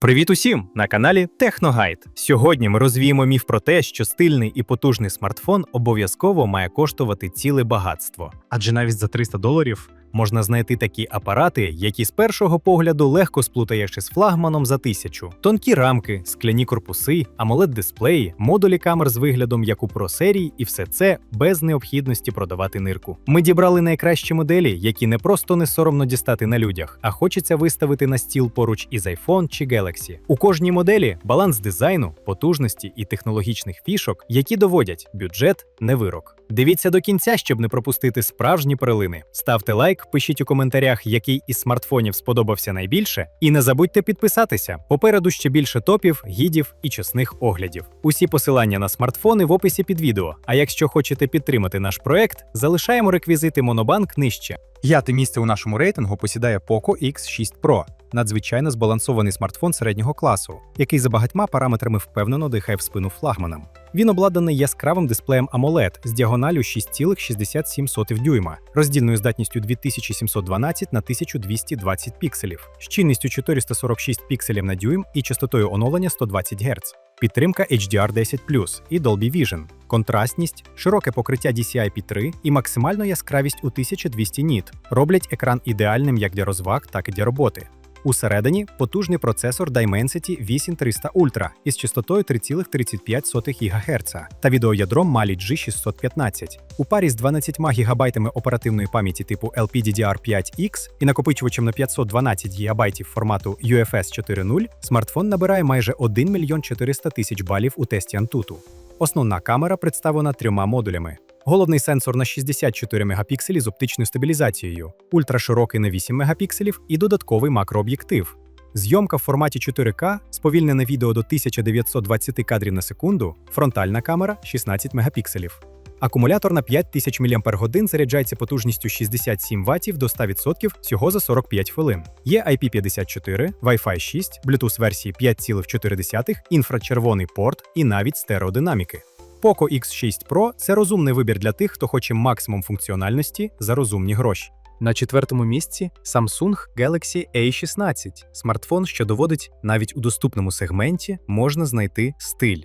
Привіт усім на каналі Техногайд. Сьогодні ми розвіємо міф про те, що стильний і потужний смартфон обов'язково має коштувати ціле багатство. Адже навіть за 300 доларів можна знайти такі апарати, які з першого погляду легко сплутаєш із флагманом за тисячу. Тонкі рамки, скляні корпуси, amoled дисплеї, модулі камер з виглядом як у Pro серії, і все це без необхідності продавати нирку. Ми дібрали найкращі моделі, які не просто не соромно дістати на людях, а хочеться виставити на стіл поруч із iPhone чи Galaxy. У кожній моделі баланс дизайну, потужності і технологічних фішок, які доводять бюджет не вирок. Дивіться до кінця, щоб не пропустити справжні перлини. Ставте лайк, пишіть у коментарях, який із смартфонів сподобався найбільше, і не забудьте підписатися. Попереду ще більше топів, гідів і чесних оглядів. Усі посилання на смартфони в описі під відео. А якщо хочете підтримати наш проект, залишаємо реквізити Монобанк нижче. П'яте місце у нашому рейтингу посідає Poco X6 Pro, надзвичайно збалансований смартфон середнього класу, який за багатьма параметрами впевнено дихає в спину флагманам. Він обладнаний яскравим дисплеєм AMOLED з діагоналю 6,67 дюйма, роздільною здатністю 2712 на 1220 пікселів, щільністю 446 пікселів на дюйм і частотою оновлення 120 Гц. Підтримка HDR10 і Dolby Vision, контрастність, широке покриття DCI-P3 і максимальна яскравість у 1200 ніт роблять екран ідеальним як для розваг, так і для роботи. Усередині потужний процесор Dimensity 8300 Ultra із частотою 3,35 ГГц та відеоядром Mali G615. У парі з 12 ГБ оперативної пам'яті типу LPDDR5X і накопичувачем на 512 ГБ формату UFS 4.0 смартфон набирає майже 1 мільйон 400 тисяч балів у тесті Antutu. Основна камера представлена трьома модулями. Головний сенсор на 64 мегапікселі з оптичною стабілізацією, ультраширокий на 8 мегапікселів і додатковий макрооб'єктив. Зйомка в форматі 4К, сповільнене відео до 1920 кадрів на секунду, фронтальна камера 16 мегапікселів. Акумулятор на 5000 мАч заряджається потужністю 67 Вт до 100% всього за 45 хвилин. Є IP54, Wi-Fi 6, Bluetooth версії 5,4, інфрачервоний порт і навіть стереодинаміки. Poco X6 Pro це розумний вибір для тих, хто хоче максимум функціональності за розумні гроші. На четвертому місці Samsung Galaxy A16 смартфон, що доводить навіть у доступному сегменті можна знайти стиль.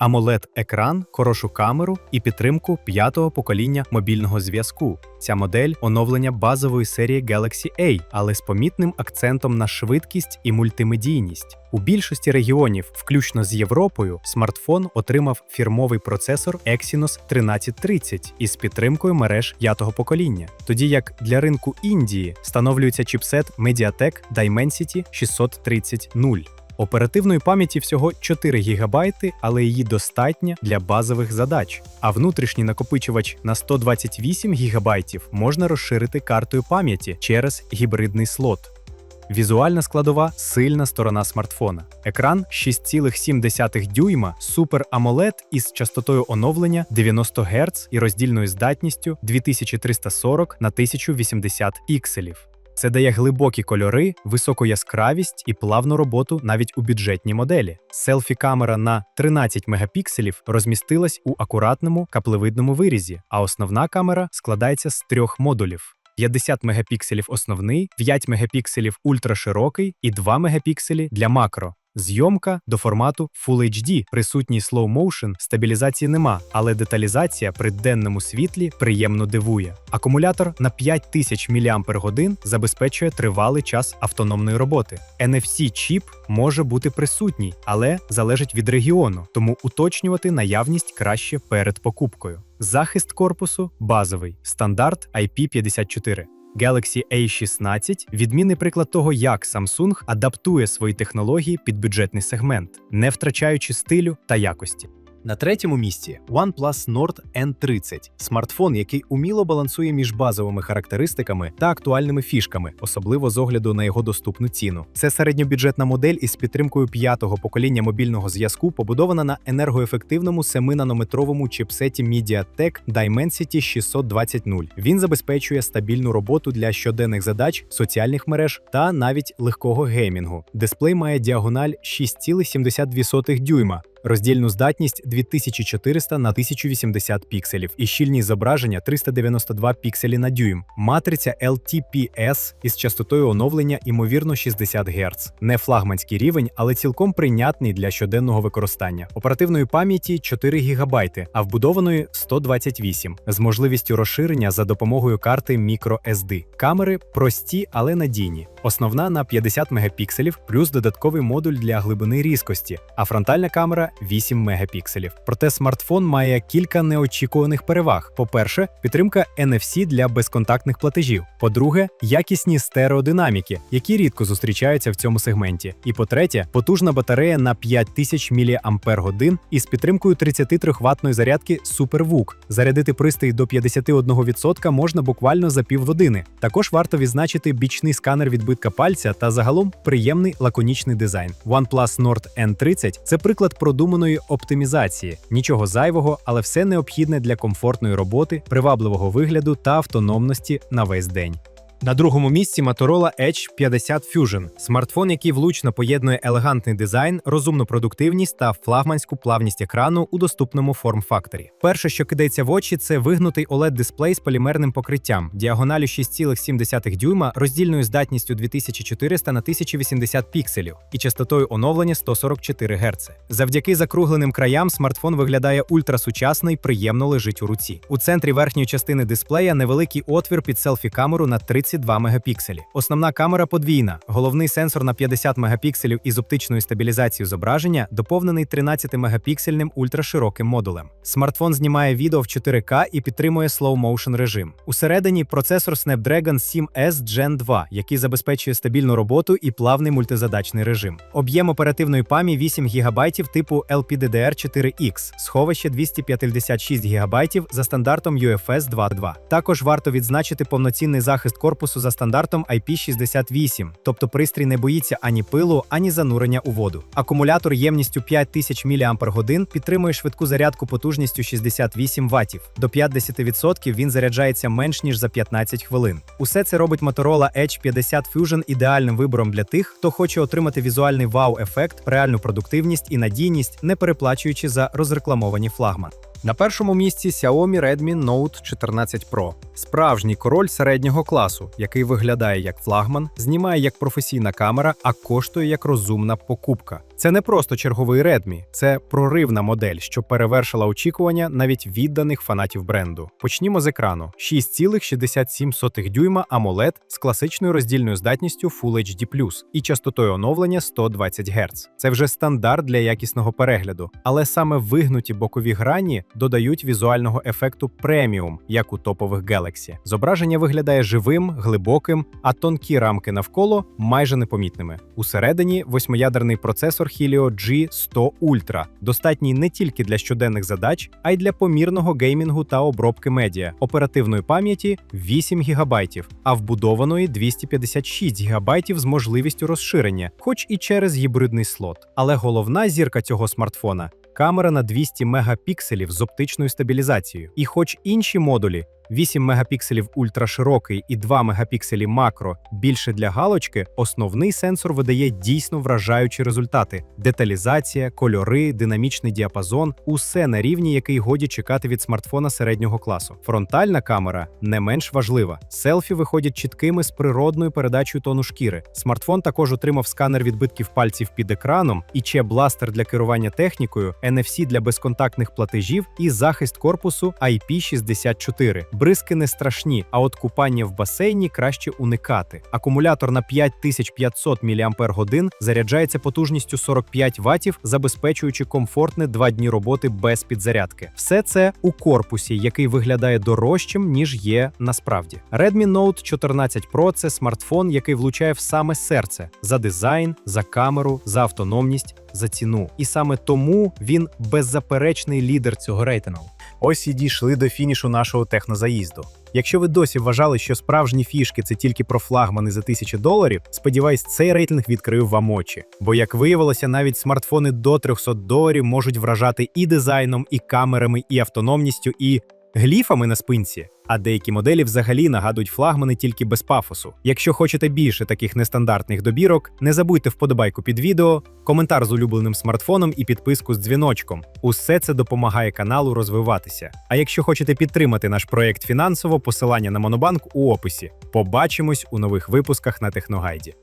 Amoled екран хорошу камеру і підтримку п'ятого покоління мобільного зв'язку. Ця модель оновлення базової серії Galaxy A, але з помітним акцентом на швидкість і мультимедійність. У більшості регіонів, включно з Європою, смартфон отримав фірмовий процесор Exynos 1330 із підтримкою мереж п'ятого покоління, тоді як для ринку Індії встановлюється чіпсет MediaTek Dimensity 630.0. Оперативної пам'яті всього 4 ГБ, але її достатньо для базових задач. А внутрішній накопичувач на 128 ГБ можна розширити картою пам'яті через гібридний слот. Візуальна складова сильна сторона смартфона. Екран 6,7 дюйма Super AMOLED із частотою оновлення 90 Гц і роздільною здатністю 2340 на 1080 пікселів. Це дає глибокі кольори, високу яскравість і плавну роботу навіть у бюджетній моделі. Селфі-камера на 13 мегапікселів розмістилась у акуратному каплевидному вирізі, а основна камера складається з трьох модулів. 50 мегапікселів основний, 5 мегапікселів ультраширокий і 2 мегапікселі для макро. Зйомка до формату Full HD, присутній slow motion, стабілізації нема, але деталізація при денному світлі приємно дивує. Акумулятор на 5000 мАч забезпечує тривалий час автономної роботи. NFC-чіп може бути присутній, але залежить від регіону, тому уточнювати наявність краще перед покупкою. Захист корпусу базовий, стандарт IP54. Galaxy A16 відмінний приклад того, як Samsung адаптує свої технології під бюджетний сегмент, не втрачаючи стилю та якості. На третьому місці OnePlus Nord N30 смартфон, який уміло балансує між базовими характеристиками та актуальними фішками, особливо з огляду на його доступну ціну. Це середньобюджетна модель із підтримкою п'ятого покоління мобільного зв'язку, побудована на енергоефективному 7-нанометровому чіпсеті MediaTek Dimensity 620.0. Він забезпечує стабільну роботу для щоденних задач, соціальних мереж та навіть легкого геймінгу. Дисплей має діагональ 6,72 дюйма роздільну здатність 2400 на 1080 пікселів і щільність зображення 392 пікселі на дюйм, матриця LTPS із частотою оновлення ймовірно 60 Гц. Не флагманський рівень, але цілком прийнятний для щоденного використання. Оперативної пам'яті 4 ГБ, а вбудованої 128 з можливістю розширення за допомогою карти microSD. Камери прості, але надійні. Основна на 50 мегапікселів, плюс додатковий модуль для глибини різкості, а фронтальна камера 8 мегапікселів. Проте смартфон має кілька неочікуваних переваг. По-перше, підтримка NFC для безконтактних платежів. По-друге, якісні стереодинаміки, які рідко зустрічаються в цьому сегменті. І по-третє, потужна батарея на 5000 мАч із підтримкою 33 ваттної зарядки SuperVOOC. Зарядити пристрій до 51% можна буквально за півгодини. Також варто відзначити бічний сканер відбитка пальця та загалом приємний лаконічний дизайн. OnePlus Nord N30 – це приклад продуманої оптимізації. Нічого зайвого, але все необхідне для комфортної роботи, привабливого вигляду та автономності на весь день. На другому місці Motorola Edge 50 Fusion – смартфон, який влучно поєднує елегантний дизайн, розумну продуктивність та флагманську плавність екрану у доступному форм-факторі. Перше, що кидається в очі, це вигнутий oled дисплей з полімерним покриттям, діагоналю 6,7 дюйма, роздільною здатністю 2400 на 1080 пікселів і частотою оновлення 144 Гц. Завдяки закругленим краям смартфон виглядає ультрасучасно і приємно лежить у руці. У центрі верхньої частини дисплея невеликий отвір під селфі-камеру на 32 мегапікселі. Основна камера подвійна. Головний сенсор на 50 мегапікселів із оптичною стабілізацією зображення доповнений 13-мегапіксельним ультрашироким модулем. Смартфон знімає відео в 4К і підтримує slow motion режим. Усередині процесор Snapdragon 7S Gen 2, який забезпечує стабільну роботу і плавний мультизадачний режим. Об'єм оперативної пам'яті 8 ГБ типу LPDDR4X, сховище 256 ГБ за стандартом UFS 2.2. Також варто відзначити повноцінний захист корпусу за стандартом IP68, тобто пристрій не боїться ані пилу, ані занурення у воду. Акумулятор ємністю 5000 мАч підтримує швидку зарядку потужністю 68 Вт. До 50% він заряджається менш ніж за 15 хвилин. Усе це робить Motorola Edge 50 Fusion ідеальним вибором для тих, хто хоче отримати візуальний вау-ефект, реальну продуктивність і надійність, не переплачуючи за розрекламовані флагман. На першому місці Xiaomi Redmi Note 14 Pro. Справжній король середнього класу, який виглядає як флагман, знімає як професійна камера, а коштує як розумна покупка. Це не просто черговий Redmi, це проривна модель, що перевершила очікування навіть відданих фанатів бренду. Почнімо з екрану: 6,67 дюйма AMOLED з класичною роздільною здатністю Full HD+, і частотою оновлення 120 Гц. Це вже стандарт для якісного перегляду, але саме вигнуті бокові грані додають візуального ефекту преміум, як у топових Galaxy. Зображення виглядає живим, глибоким, а тонкі рамки навколо майже непомітними. Усередині восьмиядерний процесор Helio G100 Ultra, достатній не тільки для щоденних задач, а й для помірного геймінгу та обробки медіа, оперативної пам'яті 8 ГБ, а вбудованої 256 ГБ з можливістю розширення, хоч і через гібридний слот. Але головна зірка цього смартфона камера на 200 мегапікселів з оптичною стабілізацією. І хоч інші модулі 8 мегапікселів ультраширокий і 2 мегапікселі макро більше для галочки, основний сенсор видає дійсно вражаючі результати: деталізація, кольори, динамічний діапазон усе на рівні, який годі чекати від смартфона середнього класу. Фронтальна камера не менш важлива. Селфі виходять чіткими з природною передачею тону шкіри. Смартфон також отримав сканер відбитків пальців під екраном, і ще бластер для керування технікою, NFC для безконтактних платежів і захист корпусу IP64. Бризки не страшні, а от купання в басейні краще уникати. Акумулятор на 5500 мАч заряджається потужністю 45 Вт, забезпечуючи комфортне два дні роботи без підзарядки. Все це у корпусі, який виглядає дорожчим, ніж є насправді. Redmi Note 14 Pro – це смартфон, який влучає в саме серце за дизайн, за камеру, за автономність. За ціну, і саме тому він беззаперечний лідер цього рейтингу. Ось і дійшли до фінішу нашого технозаїзду. Якщо ви досі вважали, що справжні фішки це тільки про флагмани за тисячі доларів, сподіваюсь, цей рейтинг відкрив вам очі. Бо, як виявилося, навіть смартфони до 300 доларів можуть вражати і дизайном, і камерами, і автономністю, і гліфами на спинці. А деякі моделі взагалі нагадують флагмани тільки без пафосу. Якщо хочете більше таких нестандартних добірок, не забудьте вподобайку під відео, коментар з улюбленим смартфоном і підписку з дзвіночком. Усе це допомагає каналу розвиватися. А якщо хочете підтримати наш проект фінансово, посилання на Монобанк у описі. Побачимось у нових випусках на Техногайді.